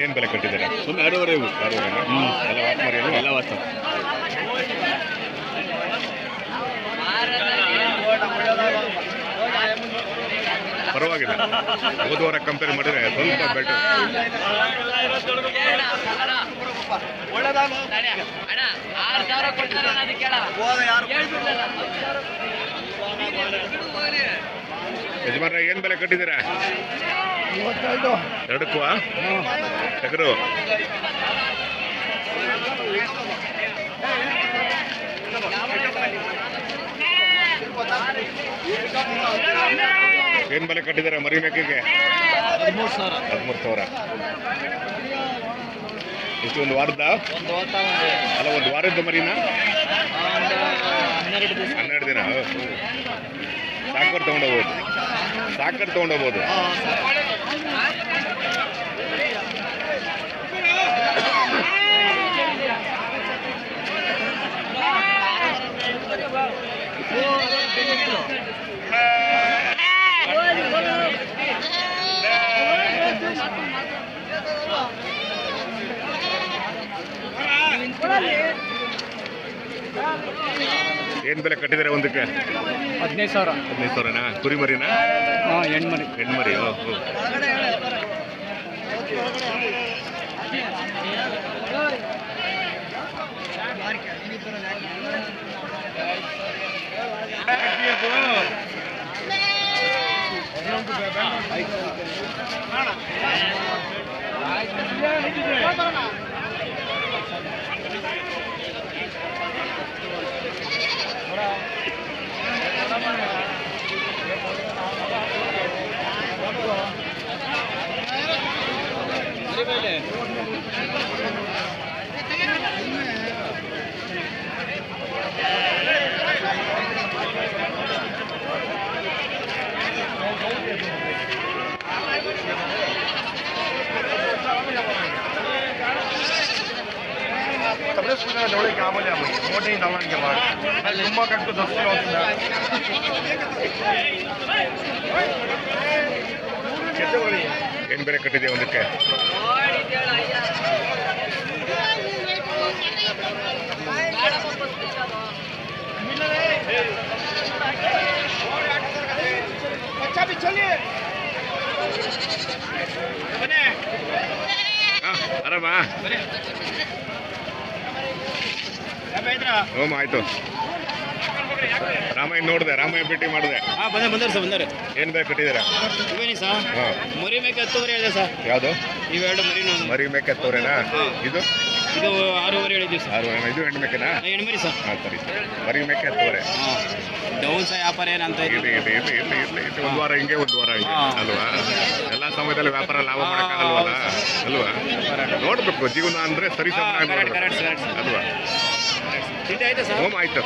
ಏನು ಬೆಲೆ ಕಟ್ಟಿದ್ದಾರೆ? ಒಂದು ಎರಡೂವರೆ ಎರಡೂವರೆ ಹ್ಞೂ ಎಲ್ಲ ವಾಕ್ ಮರಿ ಅಲ್ವಾ? ಎಲ್ಲ ವಾಸ್ತು ಪರವಾಗಿಲ್ಲ. ಹೋದ ವಾರ ಕಂಪೇರ್ ಮಾಡಿದ್ರೆ ಸ್ವಲ್ಪ ಬೆಟರ್ ಅಣ್ಣ ಆರು ಸಾವಿರ ಕೊಡ್ತಾರೆ ಅದಕ್ಕೆ ಯಜಮಾನ್ರ ಏನು ಬೆಲೆ ಕಟ್ಟಿದ್ದೀರಾ? ಎರಡಕ್ಕೂ ಟಗರು ಏನು ಬೆಲೆ ಕಟ್ಟಿದ್ದಾರೆ ಮರಿ ಮೇಕೆಗೆ ಹದಿಮೂರು ಸಾವಿರ. ಹದಿಮೂರು ಸಾವಿರ. ಎಷ್ಟು ಒಂದು ವಾರದ ಅಲ್ಲ ಒಂದು ವಾರದ ಮರಿನ? ಒಂದು ಹನ್ನೆರಡು ದಿನ ಹನ್ನೆರಡು ದಿನ ಸಾಕರ್ ತೊಗೊಂಡೋಗ್ಬೋದು ಸಾಕರ್ ತೊಗೊಂಡೋಗ್ಬೋದು ಏನು ಬೆಲೆ ಕಟ್ಟಿದ್ದಾರೆ ಒಂದಕ್ಕೆ? ಹದಿನೈದು ಸಾವಿರ. ಹದಿನೈದು ಸಾವಿರನಾ? ಕುರಿ ಮರಿನಾ? ಹಾಂ ಹೆಣ್ಮರಿ ಹೆಣ್ಮರಿ ಓ ಓ Tapi ನೋಡಲೇ ಕಾಬಲ್ಯ ಮಾಡಿ. ಮೋಡಿನ ಡಲನಿಗೆ ಬಾರ ಅರೆ ಸುಮ್ಮನೆ ಕಟ್ಕ ದಷ್ಟಿ ಬೇರೆ ಎಂಬರೆ ಕಟ್ಟಿದೆ ಒಂದಕ್ಕೆ? ಅರೆ ಓಮ್ ಆಯ್ತು. ರಾಮಯ್ಯ ನೋಡಿದೆ ರಾಮಯ್ಯ ಭೇಟಿ ಮಾಡಿದೆ. ಹಾಂ ಬಂದೆ ಬಂದರು ಸರ್ ಬಂದಾರೆ ಏನು ಬೇಕು ಕಟ್ಟಿದ್ದೀರಾ? ಇವೇನಿ ಸರ್? ಹಾಂ. ಮರಿ ಮೇಕೆ ಹತ್ತುವರೆ ಹೇಳಿದೆ ಸರ್. ಯಾವುದು? ಇವೆರಡು ಮರಿ ಮರಿ ಮೇಕೆ ಹತ್ತುವರೆನಾ? ಇದು? ಇದು ಆರೂವರೆ ಹೇಳಿದ್ವಿ ಸರ್ ಆರು ಇದು ಹೆಣ್ಣು ಮೇಕೆನಾ? ಹೆಣ್ಮರಿ ಸರ್. ಹಾಂ ಸರಿ ಸರಿ. ಬರೀ ಮೇಕೆ ಹತ್ತುವರೆ. ಹಾಂ ಡೌನ್ ಸಹ ವ್ಯಾಪಾರ ಏನಂತ ಇರಲಿ ಇರಲಿ ಇರಲಿ ಇರಲಿ ಇರಲಿ ಇರ್ಲಿ ಒಂದು ವಾರ ಹಿಂಗೆ ಒಂದು ವಾರ ಹಿಂಗೆ. ಅಲ್ವಾ? ಎಲ್ಲ ಸಮಯದಲ್ಲಿ ವ್ಯಾಪಾರ ಲಾಭ ಮಾಡೋಕ್ಕಾಗಲ್ವಲ್ಲ? ಅಲ್ವಾ? ನೋಡ್ಬೇಕು ಜೀವನ ಅಂದ್ರೆ ಸರಿ ಸಮಾನ ಕರೆಕ್ಟ್ ಕರೆಕ್ಟ್ ಕರೆಕ್ಟ್ ಅಲ್ವಾ? ಆಯ್ತಾ ಸರ್ ಹೋಮ್ ಆಯ್ತು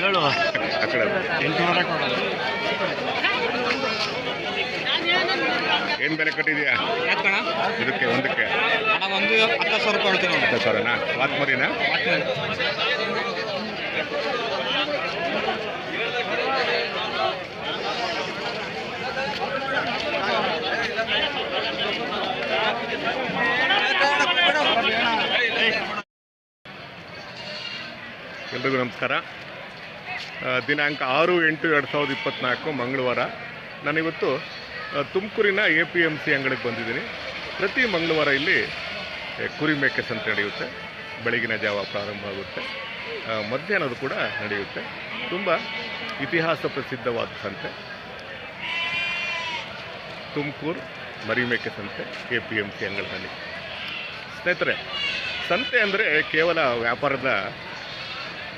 ಹೇಳು. ಆ ಕಡೆ ಎಂಟುನೂರ ಕೊಡೋದು ಏನು ಬೆಲೆ ಕಟ್ಟಿದ್ಯಾ? ಇದಕ್ಕೆ ಒಂದಕ್ಕೆ. ಒಂದು ಹತ್ತು ಸಾವಿರ ರೂಪಾಯಿ ಹತ್ತು ಸಾವಿರನಾ? ವಾತ್ ಎಲ್ರಿಗೂ ನಮಸ್ಕಾರ. ದಿನಾಂಕ ಆರು ಎಂಟು ಎರಡು ಸಾವಿರದ ಇಪ್ಪತ್ತ್ನಾಲ್ಕು ಮಂಗಳವಾರ. ನಾನಿವತ್ತು ತುಮಕೂರಿನ ಎ ಪಿ ಎಂ ಸಿ ಅಂಗಡಿಗೆ ಬಂದಿದ್ದೀನಿ. ಪ್ರತಿ ಮಂಗಳವಾರ ಇಲ್ಲಿ ಕುರಿ ಮೇಕೆ ಸಂತೆ ನಡೆಯುತ್ತೆ. ಬೆಳಗಿನ ಜಾವ ಪ್ರಾರಂಭ ಆಗುತ್ತೆ. ಮಧ್ಯಾಹ್ನದ ಕೂಡ ನಡೆಯುತ್ತೆ. ತುಂಬ ಇತಿಹಾಸ ಪ್ರಸಿದ್ಧವಾದ ಸಂತೆ. ತುಮಕೂರು ಮರಿಮೇಕೆ ಸಂತೆ ಎ ಪಿ ಎಂ ಸಿ ಅಂಗಳದಲ್ಲಿ ಸ್ನೇಹಿತರೆ, ಸಂತೆ ಅಂದರೆ ಕೇವಲ ವ್ಯಾಪಾರದ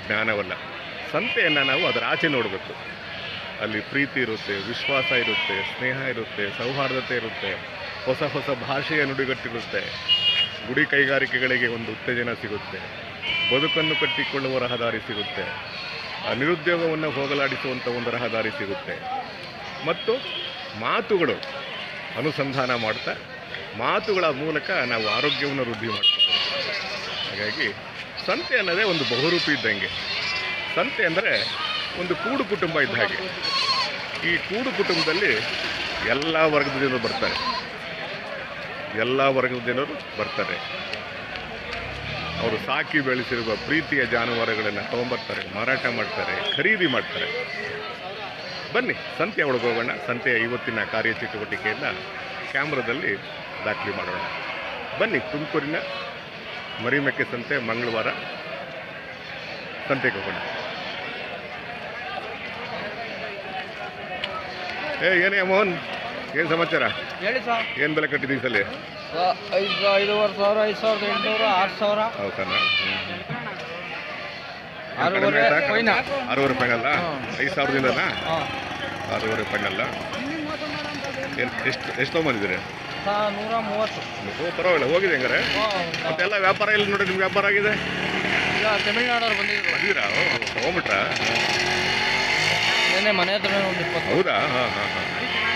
ಜ್ಞಾನವಲ್ಲ. ಸಂತೆಯನ್ನು ನಾವು ಅದರ ಆಚೆ ನೋಡಬೇಕು. ಅಲ್ಲಿ ಪ್ರೀತಿ ಇರುತ್ತೆ, ವಿಶ್ವಾಸ ಇರುತ್ತೆ, ಸ್ನೇಹ ಇರುತ್ತೆ, ಸೌಹಾರ್ದತೆ ಇರುತ್ತೆ, ಹೊಸ ಹೊಸ ಭಾಷೆಯ ನುಡಿಗಟ್ಟಿರುತ್ತೆ. ಗುಡಿ ಕೈಗಾರಿಕೆಗಳಿಗೆ ಒಂದು ಉತ್ತೇಜನ ಸಿಗುತ್ತೆ. ಬದುಕನ್ನು ಕಟ್ಟಿಕೊಳ್ಳುವ ರಹದಾರಿ ಸಿಗುತ್ತೆ. ನಿರುದ್ಯೋಗವನ್ನು ಹೋಗಲಾಡಿಸುವಂಥ ಒಂದು ರಹದಾರಿ ಸಿಗುತ್ತೆ. ಮತ್ತು ಮಾತುಗಳು ಅನುಸಂಧಾನ ಮಾಡ್ತಾ, ಮಾತುಗಳ ಮೂಲಕ ನಾವು ಆರೋಗ್ಯವನ್ನು ವೃದ್ಧಿ ಮಾಡ್ತೀವಿ ಹಾಗಾಗಿ ಸಂತೆ ಅನ್ನೋದೇ ಒಂದು ಬಹುರೂಪಿ ಇದ್ದಂಗೆ. ಸಂತೆ ಅಂದರೆ ಒಂದು ಕೂಡು ಕುಟುಂಬ ಇದ್ದ ಹಾಗೆ. ಈ ಕೂಡು ಕುಟುಂಬದಲ್ಲಿ ಎಲ್ಲ ವರ್ಗದ ಜನರು ಬರ್ತಾರೆ. ಎಲ್ಲ ವರ್ಗದ ಜನರು ಬರ್ತಾರೆ. ಅವರು ಸಾಕಿ ಬೆಳೆಸಿರುವ ಪ್ರೀತಿಯ ಜಾನುವಾರುಗಳನ್ನು ತೊಗೊಂಬರ್ತಾರೆ, ಮಾರಾಟ ಮಾಡ್ತಾರೆ, ಖರೀದಿ ಮಾಡ್ತಾರೆ. ಬನ್ನಿ, ಸಂತೆ ಒಳಗೆ ಹೋಗೋಣ. ಸಂತೆಯ ಇವತ್ತಿನ ಕಾರ್ಯಚಟುವಟಿಕೆಯನ್ನು ಕ್ಯಾಮ್ರಾದಲ್ಲಿ ದಾಖಲೆ ಮಾಡೋಣ. ಬನ್ನಿ ತುಮಕೂರಿನ ಮರಿಮೆಕ್ಕೆ ಸಂತೆ ಮಂಗಳವಾರ. ಸಂತೆಗೆ ಹೋಗೋಣ. ಏ ಏನೇ ಮೋಹನ್ ಏನು ಸಮಾಚಾರ? ಹೇಳಿ ಸರ್. ಏನು ಬೆಲೆ ಕಟ್ಟಿದ್ದೀವಿ ಸಲ? ಐದು ಐದುವರೆ ಸಾವಿರ ಐದು ಸಾವಿರದ ಎಂಟುನೂರು ಆರು ಸಾವಿರ. ಹೌದಾ ಆರೂವರೆ ಆರೂವರೆ ಫೈನಲ್ಲ. ಐದು ಸಾವಿರದಿಂದನಾ? ಆರೂವರೆ ಫೈನಲ್ಲ ಎಷ್ಟು ಎಷ್ಟು ತೊಗೊಂಬಂದಿದ್ದೀರಿ? ನೂರ ಮೂವತ್ತು ಓ ಪರವಾಗಿಲ್ಲ ಹೋಗಿದೆ ಹಂಗಾರೆ. ಮತ್ತೆಲ್ಲ ವ್ಯಾಪಾರ ಇಲ್ಲ ನೋಡಿ ನಿಮ್ಗೆ ವ್ಯಾಪಾರ ಆಗಿದೆ? ಈಗ ತಮಿಳ್ನಾಡವ್ರು ಬಂದಿದ್ರು. ಬಂದಿರಾ? ಓ, ತಗೊಂಬಿಟ್ರಾ? ನೆನ್ನೆ ಮನೆ ಹತ್ರ ಒಂದು ಇಪ್ಪತ್ತು. ಹೌದಾ? ಹಾಂ ಹಾಂ ಹಾಂ.